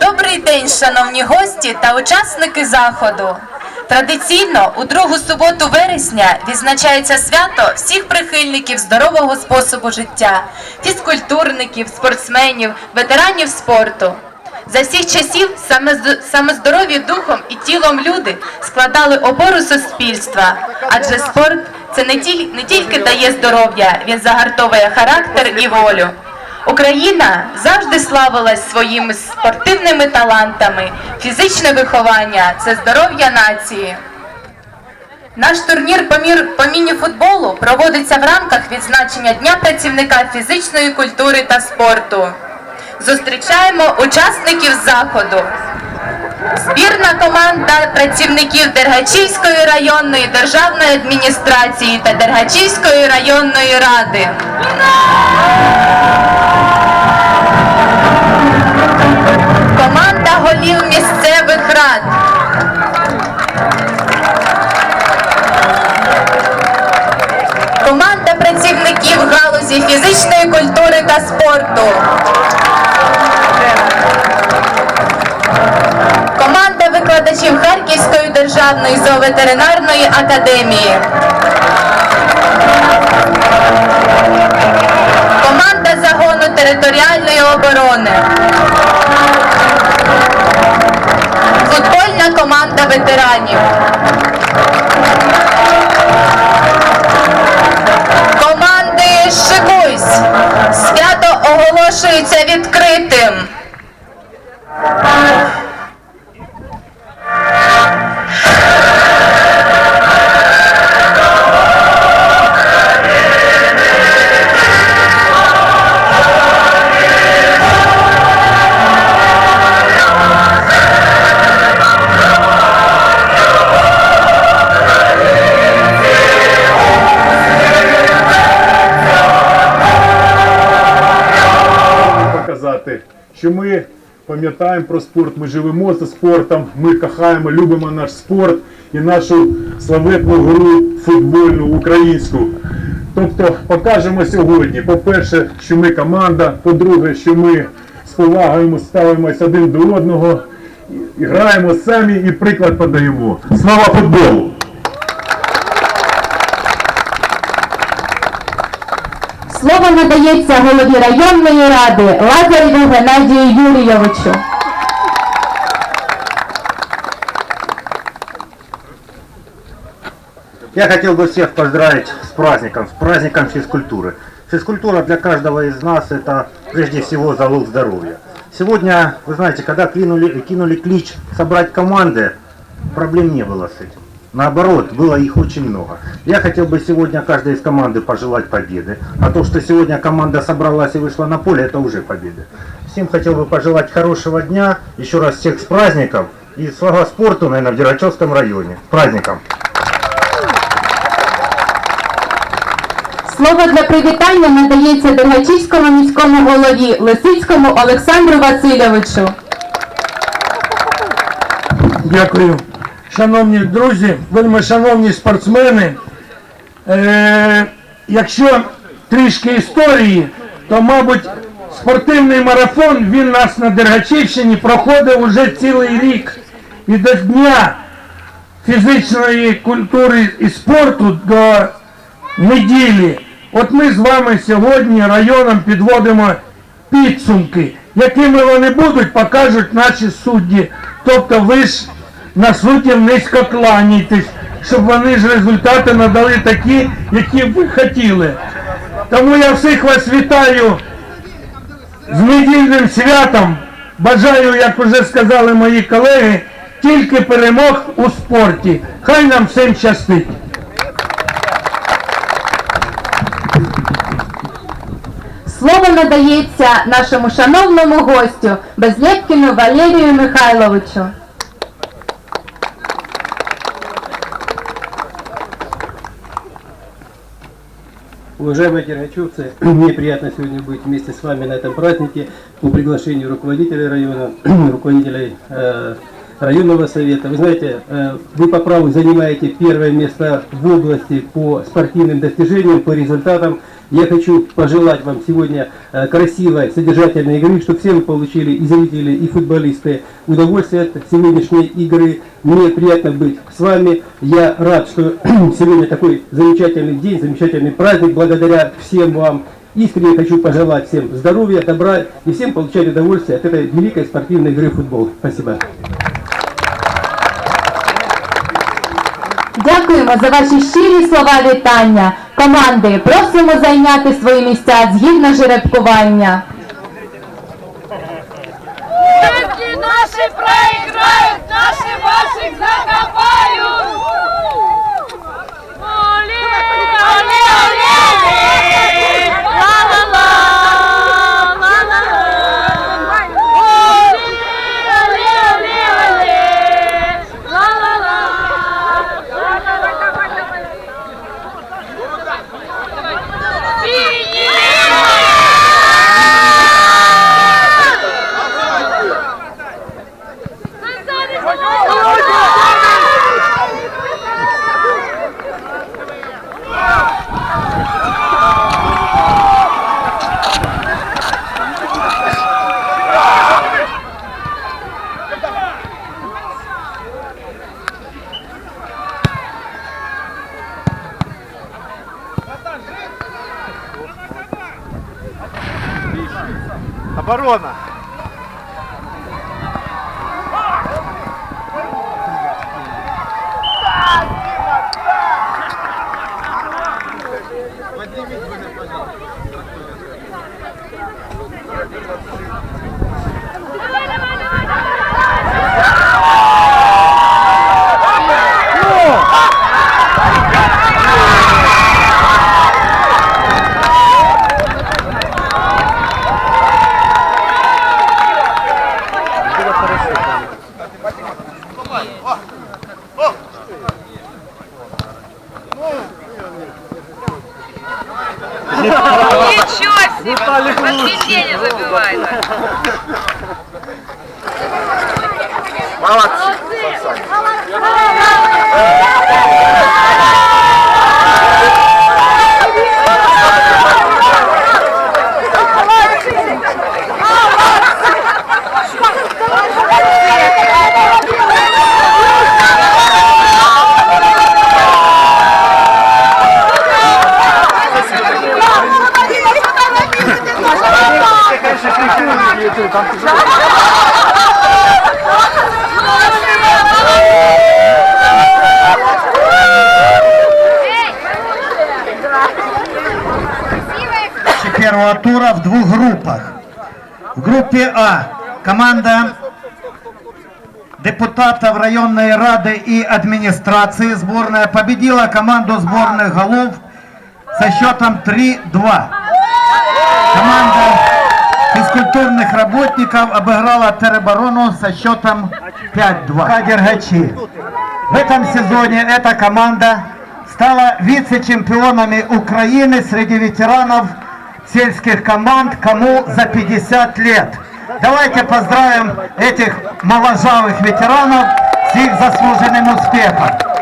Добрий день, шановні гості та учасники заходу. Традиційно у другу суботу вересня відзначається свято всіх прихильників здорового способу життя, фізкультурників, спортсменів, ветеранів спорту. За всіх часів саме, саме здорові духом і тілом люди складали опору суспільства, адже спорт це не, тіль, не тільки дає здоров'я, він загартовує характер і волю. Україна завжди славилась своїми спортивними талантами. Фізичне виховання це здоров'я нації. Наш турнір по, по міні-футболу проводиться в рамках відзначення Дня працівника фізичної культури та спорту. Зустрічаємо учасників заходу. Збірна команда працівників Дергачівської районної державної адміністрації та Дергачівської районної ради. Команда голів місцевих рад. Команда працівників галузі фізичної культури та спорту. Викладачів Харківської державної зооветеринарної академії. Команда загону територіальної оборони. Футбольна команда ветеранів. Команди шикуйсь! Свято оголошується відкритим. Показати, що ми пам'ятаємо про спорт, ми живемо за спортом, ми кохаємо, любимо наш спорт і нашу славетну гру футбольну українську. Тобто покажемо сьогодні, по-перше, що ми команда, по-друге, що ми з повагою ставимось один до одного, граємо самі і приклад подаємо. Слава футболу! Слово надається голові районної ради Лазарєву Геннадію Юрійовичу. Я хотел бы всех поздравить с праздником, с праздником физкультуры. Физкультура для каждого из нас это прежде всего залог здоровья. Сегодня, вы знаете, когда кинули, кинули клич собрать команды, проблем не было с этим. Наоборот, было их очень много. Я хотел бы сегодня каждой из команды пожелать победы. А то, что сегодня команда собралась и вышла на поле, это уже победа. Всем хотел бы пожелать хорошего дня, еще раз всех с праздником и слава спорту, наверное, в Дерачевском районе. С праздником! Слово для привітання надається Дергачівському міському голові Лисицькому Олександру Васильовичу. Дякую. Шановні друзі, вельми шановні спортсмени. Е, якщо трішки історії, то, мабуть, спортивний марафон він нас на Дергачівщині проходив уже цілий рік. І до Дня фізичної культури і спорту до неділі. От ми з вами сьогодні районом підводимо підсумки. Якими вони будуть, покажуть наші судді. Тобто ви ж на суддів низько кланяйтесь, щоб вони ж результати надали такі, які ви хотіли. Тому я всіх вас вітаю з недільним святом. Бажаю, як вже сказали мої колеги, тільки перемог у спорті. Хай нам всім щастить. Слово надається нашому шановному гостю Безлєпкіну Валерію Михайловичу. Уважаемые дергачевцы, мне приятно сегодня быть вместе с вами на этом празднике по приглашению руководителей района, руководителей э, районного совета. Вы знаете, э, вы по праву занимаете первое место в области по спортивным достижениям, по результатам. Я хочу пожелать вам сегодня э, красивой, содержательной игры, чтобы все вы получили, и зрители, и футболисты, удовольствие от сегодняшней игры. Мне приятно быть с вами. Я рад, что сегодня такой замечательный день, замечательный праздник. Благодаря всем вам. Искренне хочу пожелать всем здоровья, добра и всем получать удовольствие от этой великой спортивной игры футбол. Спасибо. Дякуємо за ваші щирі слова вітання. Команди, просимо зайняти свої місця згідно жеребкування. Наші проіграють, наші ваших закопают. Команда депутатов районной рады и администрации сборная победила команду сборных голов со счетом 3-2. Команда физкультурных работников обыграла тероборону со счетом 5-2. Дергачи. В этом сезоне эта команда стала вице-чемпионами Украины среди ветеранов сельских команд, кому за 50 лет. Давайте поздравим этих моложавых ветеранов с их заслуженным успехом.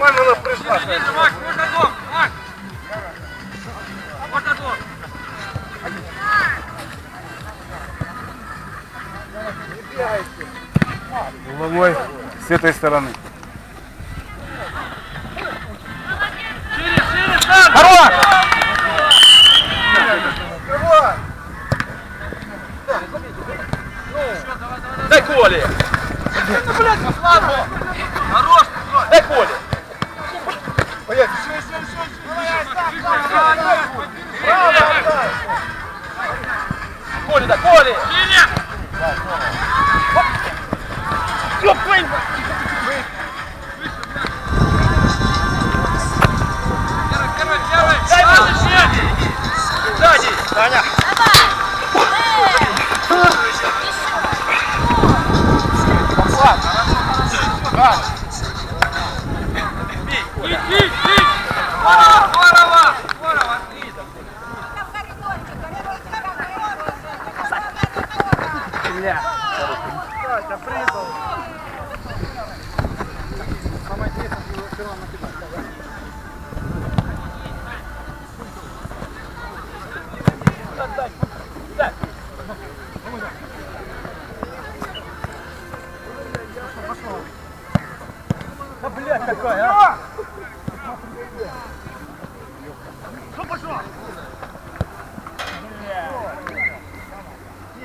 Нормально она пришла. Головой с этой стороны. Хорош! Дай Коле! Ну, блядь, слабо!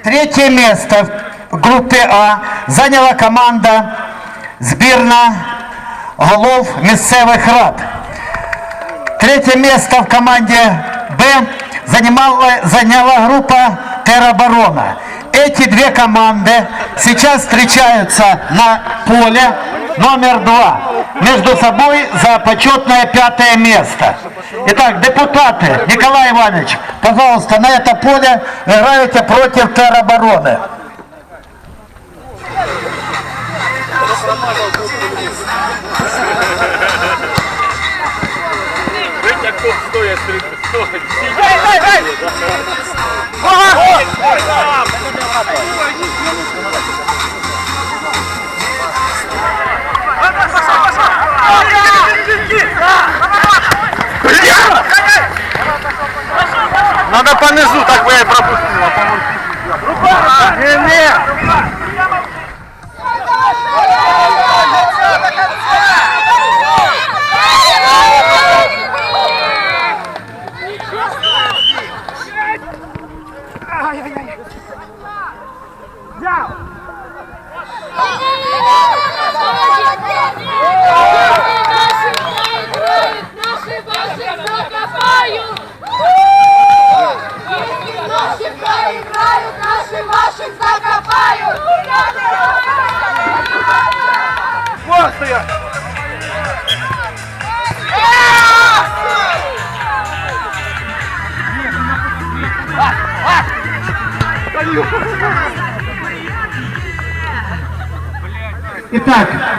Третье место в группе А заняла команда збірна голов місцевих рад. Третье место в команде Б занимала, заняла группа Тероборона. Эти две команды сейчас встречаются на поле номер два между собой за почетное пятое место. Итак, депутаты, Николай Иванович, пожалуйста, на это поле играете против теробороны. Надо понизу, так бы я и пропустил. Не, не.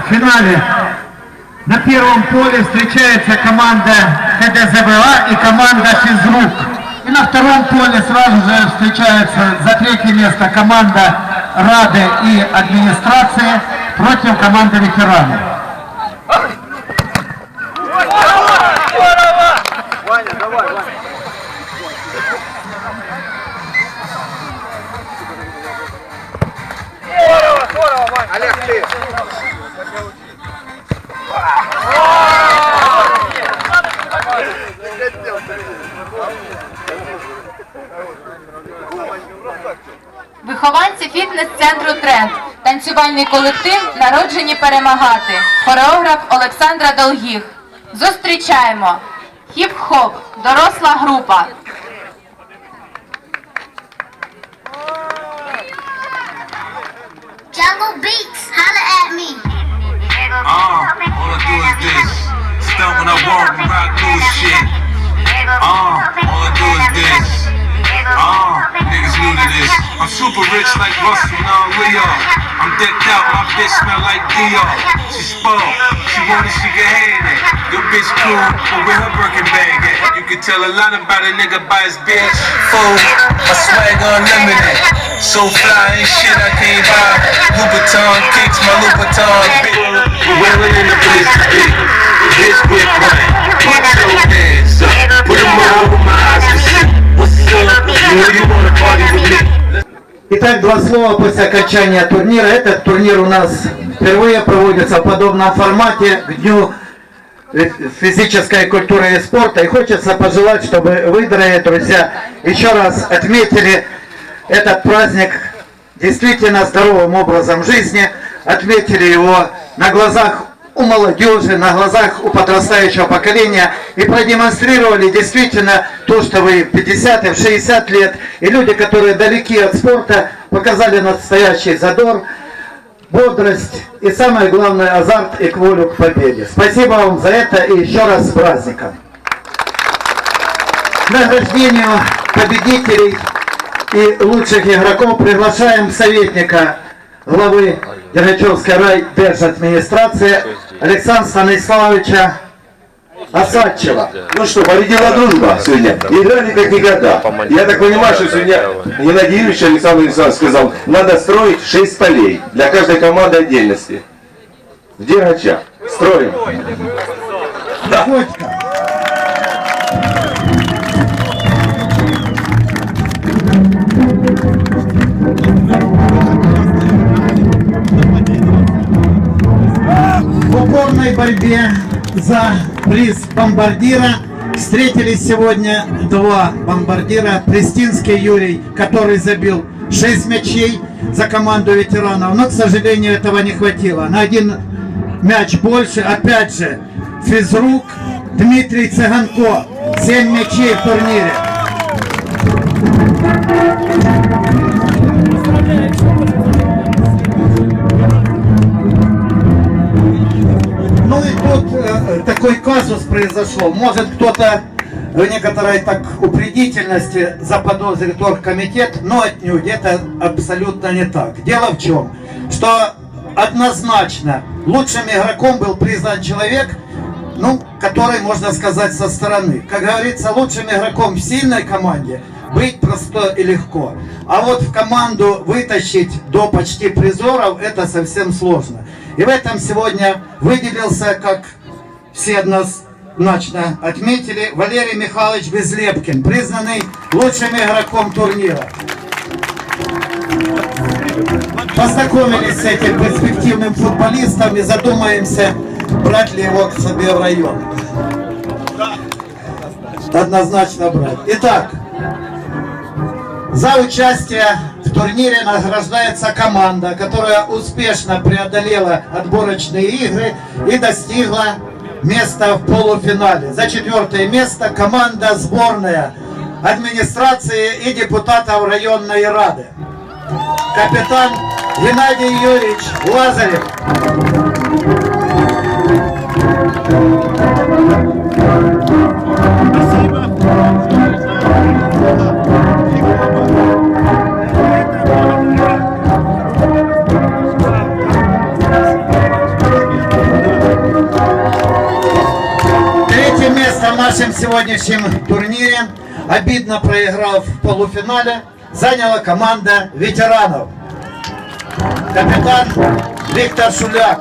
В финале на первом поле встречается команда КДЗВА и команда Физрук. И на втором поле сразу же встречается за третье место команда Рады и администрации против команды ветеранов. Фітнес-центру Тренд, танцювальний колектив Народжені перемагати, хореограф Олександра Долгіх. Зустрічаємо хіп-хоп, доросла група. Jungle Beats, holla at me. Uh, all I do is this. Stunt when I walk rock new shit. Uh, all I do is this. Uh, niggas new to this. I'm super rich like Russell, now Leo. I'm decked out, my bitch smell like Dior. She spoiled, she wanted she can have it. Your bitch cool, but where her Birkin bag at? You can tell a lot about a nigga by his bitch. Fool, my swag unlimited. So fly ain't shit I can't buy. Louboutin kicks, my Louboutin big. Wearing in the place to be. Bitch, quit playing. Put your hands up. Put them over my eyes to see. What's up? Итак, два слова после окончания турнира. Этот турнир у нас впервые проводится в подобном формате к Дню физической культуры и спорта. И хочется пожелать, чтобы вы, дорогие друзья, еще раз отметили этот праздник действительно здоровым образом жизни, отметили его на глазах у молодежи, на глазах у подрастающего поколения и продемонстрировали действительно то, что вы в 50 и в 60 лет, и люди, которые далеки от спорта, показали настоящий задор, бодрость и самое главное азарт и к волю к победе. Спасибо вам за это и еще раз с праздником. Награждению победителей и лучших игроков приглашаем советника главы Дергачевской райдержадминистрации Александра Станиславовича Осадчева. Ну что, победила дружба сегодня. Играли как никогда. Я так понимаю, что сегодня Геннадий Юрьевич Александр Александрович сказал, надо строить 6 полей для каждой команды отдельности. В Дергачах. Строим. Ходько. Упорной борьбе за приз бомбардира встретились сегодня два бомбардира. Престинский Юрий, который забил 6 мячей за команду ветеранов, но, к сожалению, этого не хватило. На один мяч больше, опять же, физрук Дмитрий Цыганко, 7 мячей в турнире. Такой казус произошел. Может кто-то в некоторой так упредительности заподозрит оргкомитет, но отнюдь это абсолютно не так. Дело в чем, что однозначно лучшим игроком был признан человек, ну, который, можно сказать, со стороны. Как говорится, лучшим игроком в сильной команде быть просто и легко. А вот в команду вытащить до почти призоров это совсем сложно. И в этом сегодня выделился, как все однозначно отметили, Валерий Михайлович Безлепкин, признанный лучшим игроком турнира. Познакомились с этим перспективным футболистом и задумаемся, брать ли его к себе в район. Однозначно брать. Итак, за участие в турнире награждается команда, которая успешно преодолела отборочные игры и достигла места в полуфинале. За четвертое место команда сборная администрации и депутатов районной рады. Капитан Геннадий Юрьевич Лазарев. Нашем сегодняшнем турнире, обидно проиграв в полуфинале, заняла команда ветеранов. Капитан Виктор Шуляк.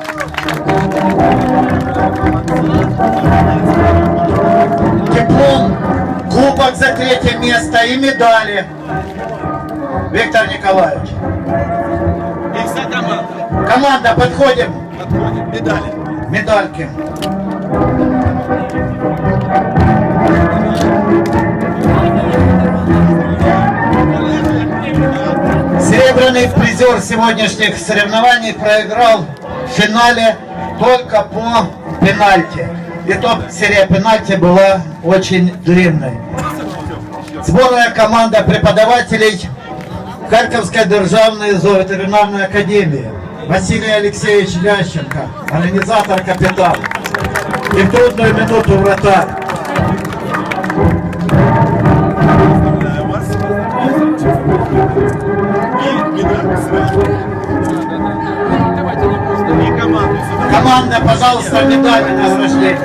Диплом, кубок за третье место и медали. Виктор Николаевич. Команда, подходим. Медали. Медальки. Серебряный призер сегодняшних соревнований проиграл в финале только по пенальти. И то серия пенальти была очень длинной. Сборная команда преподавателей Харьковской державной зооветеринарной академии. Василий Алексеевич Лященко, организатор капитан. И в трудную минуту вратарь. Команда, пожалуйста, медали награждения.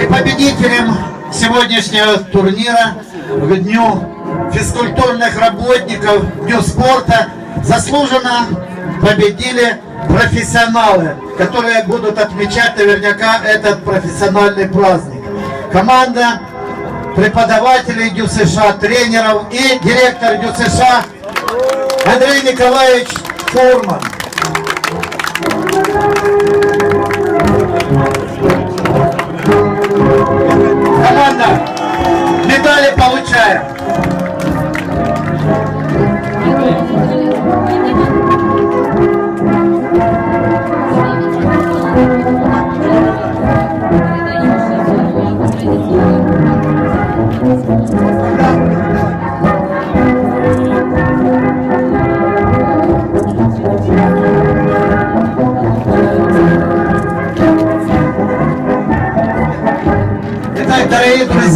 И победителем сегодняшнего турнира к Дню физкультурных работников, Дню спорта заслуженно победили профессионалы, которые будут отмечать наверняка этот профессиональный праздник. Команда преподавателей Дю США, тренеров и директор Дю США Андрей Николаевич Фурман.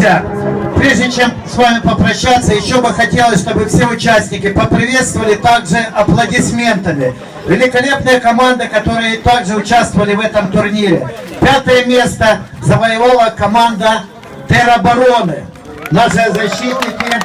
Друзья, прежде чем с вами попрощаться, еще бы хотелось, чтобы все участники поприветствовали также аплодисментами. Великолепные команды, которые также участвовали в этом турнире. Пятое место завоевала команда теробороны. Наши защитники.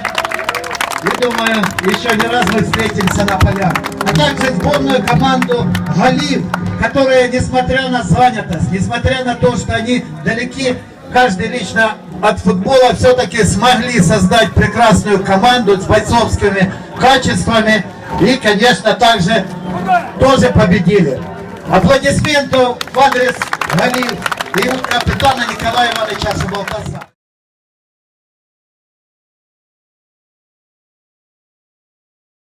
И думаю, еще не раз мы встретимся на полях. А также сборную команду Галив, которая, несмотря на занятость, несмотря на то, что они далеки, каждый лично от футбола, все-таки смогли создать прекрасную команду с бойцовскими качествами. И, конечно, также тоже победили. Аплодисментов в адрес Галив и капитана Николая Ивановича Шабалтаса.